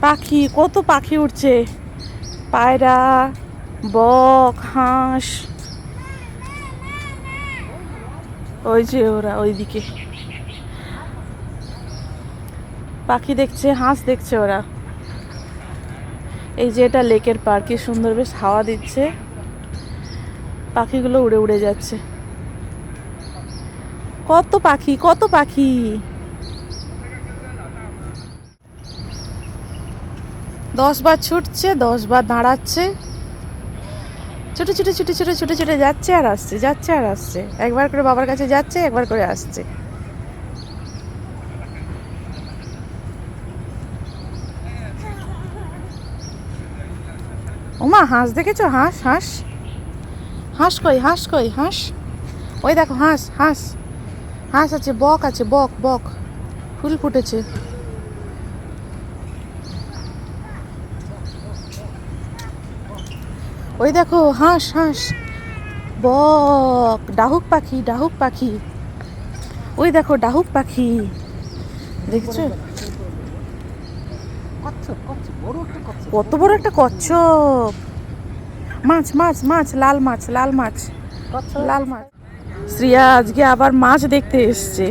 পাখি, কত পাখি উঠছে পায়রা, বক, হাঁস। ওই যে ওরা ওইদিকে। পাখি দেখছে, হাঁস দেখছে ওরা। এই যে এটা লেকের পার্ক, কি সুন্দর বেশ হাওয়া দিচ্ছে। পাখিগুলো উড়ে উড়ে যাচ্ছে। কত পাখি কত পাখি। দশ বার ছুটছে, দশ বার দাঁড়াচ্ছে। ছুটে ছুটে ছুটে ছুটে ছুটে ছুটে যাচ্ছে আর আসছে, যাচ্ছে আর আসছে। একবার করে বাবার কাছে যাচ্ছে, একবার করে আসছে। ওমা, হাঁস দেখেছ? হাঁস হাঁস। হাঁস কই হাঁস কই, হাঁস? ওই দেখো, হাঁস হাঁস। হাঁস আছে, বক আছে, বক বক। ফুল ফুটেছে। ওই দেখো হাঁস হাঁস। বক ডাহুক পাখি ডাহুক পাখি। ওই দেখো ডাহুক পাখি। দেখছ? কত বড় একটা কচ্ছপ। মাছ মাছ মাছ লাল মাছ লাল মাছ লাল মাছ। শ্রিয়া আজকে আবার মাছ দেখতে এসছে।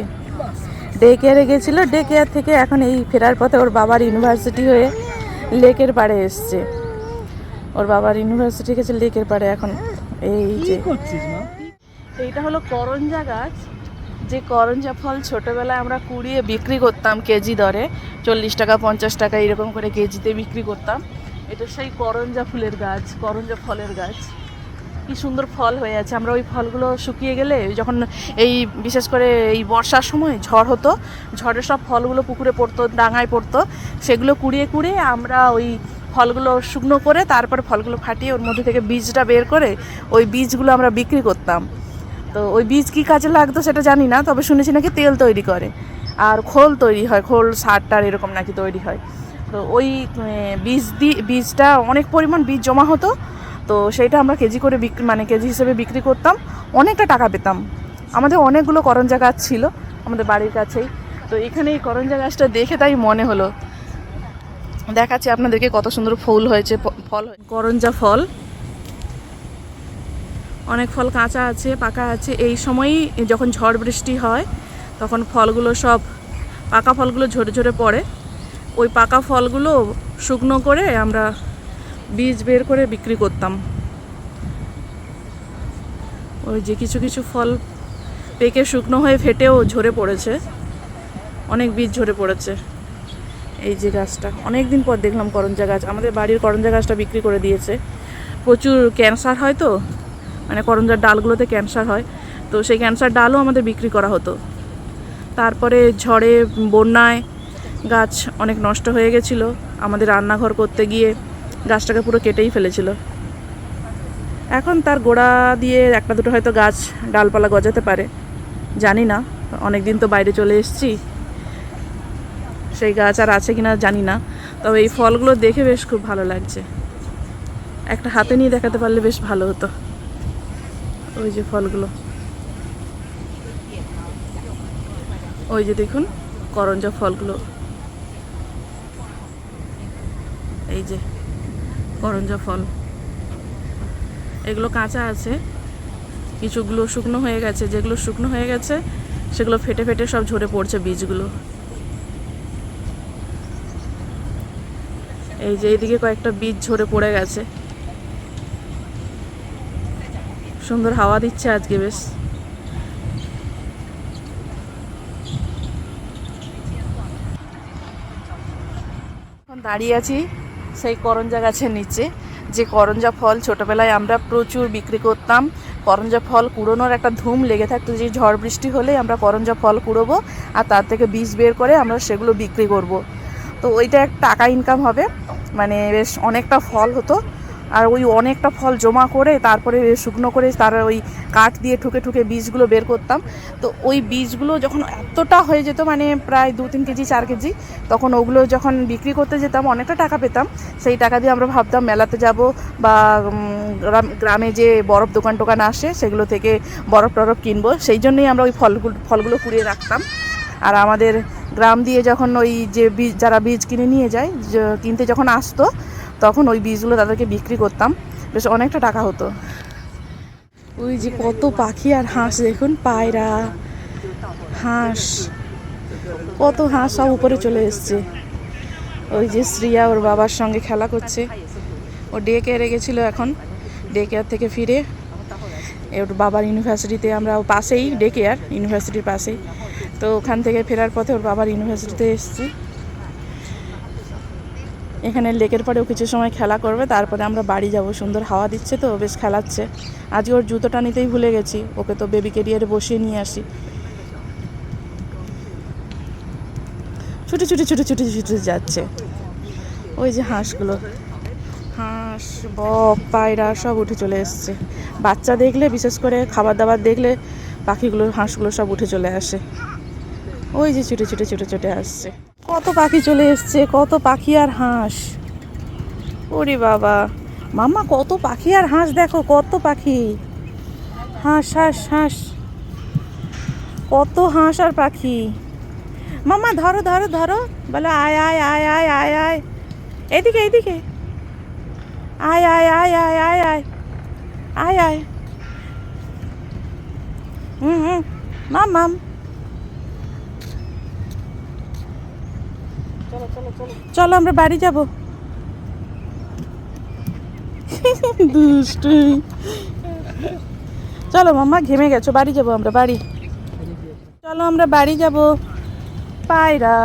ডেকে রেখেছিল ডেকে থেকে এখন এই ফেরার পথে ওর বাবার ইউনিভার্সিটি হয়ে লেকের পাড়ে এসছে। ওর বাবার ইউনিভার্সিটি গেছে লেকের পাড়ে এখন এই যে। এইটা হলো করঞ্জা গাছ। যে করঞ্জা ফল ছোটবেলায় আমরা কুড়িয়ে বিক্রি করতাম কেজি দরে চল্লিশ টাকা পঞ্চাশ টাকা এরকম করে কেজিতে বিক্রি করতাম। এটা সেই করঞ্জা ফুলের গাছ করঞ্জা ফলের গাছ। কি সুন্দর ফল হয়ে আছে। আমরা ওই ফলগুলো শুকিয়ে গেলে যখন এই বিশেষ করে এই বর্ষার সময় ঝড় হতো ঝড়ের সব ফলগুলো পুকুরে পড়তো ডাঙায় পড়তো সেগুলো কুড়িয়ে কুড়িয়ে আমরা ওই ফলগুলো শুকনো করে তারপরে ফলগুলো ফাটিয়ে ওর মধ্যে থেকে বীজটা বের করে ওই বীজগুলো আমরা বিক্রি করতাম। তো ওই বীজ কী কাজে লাগতো সেটা জানি না, তবে শুনেছি নাকি তেল তৈরি করে। আর খোল তৈরি হয়, খোল, সার টার এরকম নাকি তৈরি হয়। তো ওই বীজ দি, বীজটা অনেক পরিমাণ বীজ জমা হতো, তো সেইটা আমরা কেজি করে বিক্রি মানে কেজি হিসেবে বিক্রি করতাম। অনেকটা টাকা পেতাম। আমাদের অনেকগুলো করঞ্জা গাছ ছিল আমাদের বাড়ির কাছেই। তো এখানে এই করঞ্জা গাছটা দেখে তাই মনে হলো দেখাচ্ছি আপনাদেরকে কত সুন্দর ফুল হয়েছে ফল করঞ্জা ফল। অনেক ফল কাঁচা আছে, পাকা আছে। এই সময়ই যখন ঝড় বৃষ্টি হয়, তখন ফলগুলো সব, পাকা ফলগুলো ঝরে ঝরে পড়ে। ওই পাকা ফলগুলো শুকনো করে আমরা বীজ বের করে বিক্রি করতাম। ওই যে কিছু কিছু ফল পেকে শুকনো হয়ে ফেটেও ঝরে পড়েছে। অনেক বীজ ঝরে পড়েছে। এই যে গাছটা। অনেক দিন পর দেখলাম করঞ্জা গাছ। আমাদের বাড়ির করঞ্জা গাছটা বিক্রি করে দিয়েছে। প্রচুর ক্যান্সার হয় তো? মানে করঞ্জার ডালগুলোতে ক্যান্সার হয়। তো সেই ক্যান্সার ডালও আমাদের বিক্রি করা হতো। তারপরে ঝড়ে, বন্যায় গাছ অনেক নষ্ট হয়ে গেছিল। আমাদের রান্নাঘর করতে গিয়ে গাছটাকে পুরো কেটেই ফেলেছিল। এখন তার গোড়া দিয়ে একটা দুটো হয়তো গাছ ডালপালা গজাতে পারে। জানি না। অনেক দিন তো বাইরে চলে এসেছি। সেই গাছ আর আছে কিনা জানি না। তবে এই ফলগুলো দেখে বেশ খুব ভালো লাগছে। একটা হাতে নিয়ে দেখাতে পারলে বেশ ভালো হতো। ওই যে ফলগুলো। ওই যে দেখুন, করঞ্জা ফলগুলো। এই যে করঞ্জা ফল। এগুলো কাঁচা আছে। কিছুগুলো শুকনো হয়ে গেছে। যেগুলো শুকনো হয়ে গেছে, সেগুলো ফেটে ফেটে সব ঝরে পড়ছে বীজগুলো। এই যে এইদিকে কয়েকটা বীজ ঝরে পড়ে গেছে। সুন্দর হাওয়া দিচ্ছে আজকে বেশ। এখন দাঁড়িয়ে আছি সেই করঞ্জা গাছের নিচে। যে করঞ্জা ফল ছোটবেলায় আমরা প্রচুর বিক্রি করতাম। করঞ্জা ফল কুড়োনোর একটা ধুম লেগে থাকতো যে ঝড় বৃষ্টি হলেই আমরা করঞ্জা ফল কুড়োবো আর তার থেকে বীজ বের করে আমরা সেগুলো বিক্রি করব। তো ওইটা এক টাকা ইনকাম হবে। মানে বেশ অনেকটা ফল হতো। আর ওই অনেকটা ফল জমা করে তারপরে শুকনো করে তার ওই কাঠ দিয়ে ঠুকে ঠুকে বীজগুলো বের করতাম। তো ওই বীজগুলো যখন এতটা হয়ে যেত মানে প্রায় দু তিন কেজি, চার কেজি, তখন ওগুলো যখন বিক্রি করতে যেতাম, অনেকটা টাকা পেতাম। সেই টাকা দিয়ে আমরা ভাবতাম মেলাতে যাব বা গ্রাম- যে বরফ দোকান টোকান আসে, সেগুলো থেকে বরফ টরফ কিনবো। সেই জন্যই আমরা ওই ফলগুলো ফলগুলো কুড়িয়ে রাখতাম। আর আমাদের গ্রাম দিয়ে যখন ওই যে বীজ, যারা বীজ কিনে নিয়ে যায় কিনতে যখন আসতো, তখন ওই বীজগুলো তাদেরকে বিক্রি করতাম। বেশ অনেকটা টাকা হতো। ওই যে কত পাখি আর হাঁস, দেখুন, পায়রা, হাঁস, কত হাঁস সব উপরে চলে এসছে। ওই যে শ্রিয়া ওর বাবার সঙ্গে খেলা করছে। ও ডে কেয়ারে গেছিল এখন ডে কেয়ার থেকে ফিরে। ওর বাবার ইউনিভার্সিটিতে আমরা পাশেই ডে কেয়ার ইউনিভার্সিটির পাশেই। তো ওখান থেকে ফেরার পথে ওর বাবার ইউনিভার্সিটিতে এসেছি। এখানে লেকের পরেও কিছু সময় খেলা করবে, তারপরে আমরা বাড়ি যাব। সুন্দর হাওয়া দিচ্ছে তো, বেশ খেলাচ্ছে। আজকে ওর জুতোটা নিতেই ভুলে গেছি, ওকে তো বেবি কেরিয়ারে বসিয়ে নিয়ে আসি। ছুটে ছুটে ছুটে ছুটে ছুটে যাচ্ছে। ওই যে হাঁসগুলো। হাঁস, বক, পায়রা সব উঠে চলে এসছে। বাচ্চা দেখলে, বিশেষ করে খাবার দাবার দেখলে, পাখিগুলো, হাঁসগুলো সব উঠে চলে আসে। ওই যে ছুটে ছুটে ছুটে ছুটে আসছে। কত পাখি চলে এসছে, কত পাখি আর হাঁস। ওরে বাবা। মাম্মা, কত পাখি আর হাঁস দেখো, কত পাখি। হাঁস হাঁস হাঁস। কত হাঁস আর পাখি। মাম্মা, ধরো ধরো ধরো। বলো, আয় আয় আয় আয় আয় আয়। এদিকে এদিকে। আয় আয় আয় আয় আয় আয়। আয় আয়। হুম হুম। মাম মাম। চলো, আমরা বাড়ি যাব। দুষ্টু চলো মাম্মা, ঘেমে গেছো, বাড়ি যাব আমরা, বাড়ি। চলো, আমরা বাড়ি যাব। পায়রা।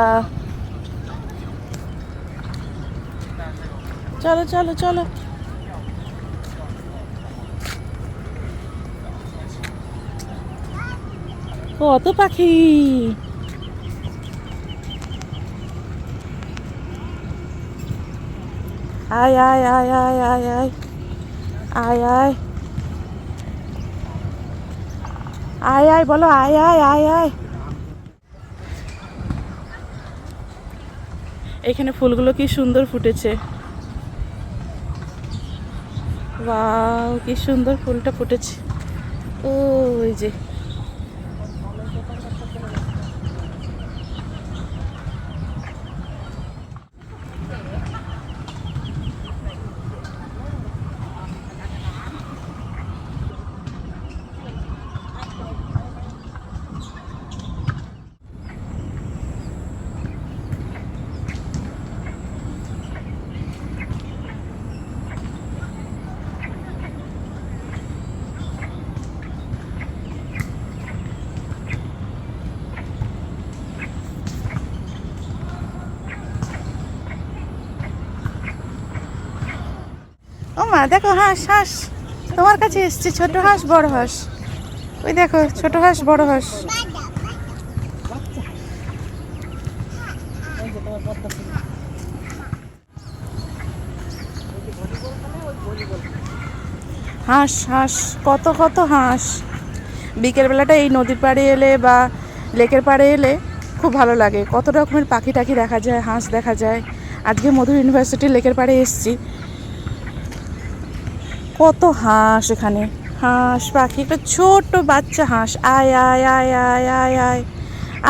চলো চলো চলো। কত পাখি। আয় আয় আয় আয় আয় আয় আয় আয় আয় আয় বলো আয় আয় আয় আয় এখানে ফুলগুলো কি সুন্দর ফুটেছে। কি সুন্দর ফুলটা ফুটেছে। ও ওই যে। ও মা, দেখো হাঁস হাঁস। তোমার কাছে এসছে ছোট হাঁস, বড় হাঁস। ওই দেখো, ছোট হাঁস, বড় হাঁস। হাঁস হাঁস, কত কত হাঁস। বিকেলবেলাটা এই নদীর পাড়ে এলে বা লেকের পাড়ে এলে খুব ভালো লাগে। কত রকমের পাখি টাখি দেখা যায়, হাঁস দেখা যায়। আজকে মধুর ইউনিভার্সিটির লেকের পাড়ে এসেছি। কত হাঁস এখানে হাঁস পাখি একটা ছোট্ট বাচ্চা হাঁস আয় আয় আয় আয় আয় আয়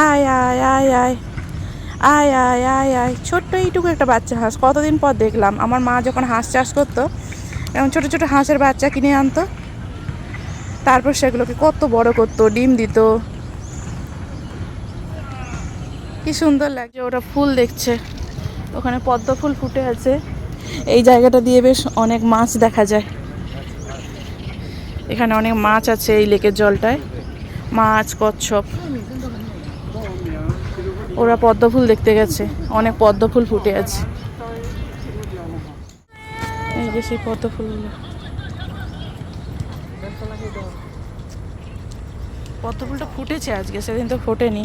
আয় আয় আয় আয় আয় আয় আয় আয় ছোট্ট এইটুকু একটা বাচ্চা হাঁস কতদিন পর দেখলাম আমার মা যখন হাঁস চাষ করতো এরকম ছোটো ছোটো হাঁসের বাচ্চা কিনে আনতো তারপর সেগুলোকে কত বড় করতো ডিম দিত কি সুন্দর লাগছে ওরা ফুল দেখছে ওখানে পদ্ম ফুল ফুটে আছে এই জায়গাটা দিয়ে বেশ অনেক মাছ দেখা যায় এখানে অনেক মাছ আছে এই লেকের জলটায়। মাছ, কচ্ছপ। ওরা পদ্ম ফুল দেখতে গেছে। অনেক পদ্ম ফুল ফুটে আছে। এই যে সেই পদ্ম ফুলগুলো। পদ্ম ফুলটা ফুটেছে আজকে, সেদিন তো ফোটেনি।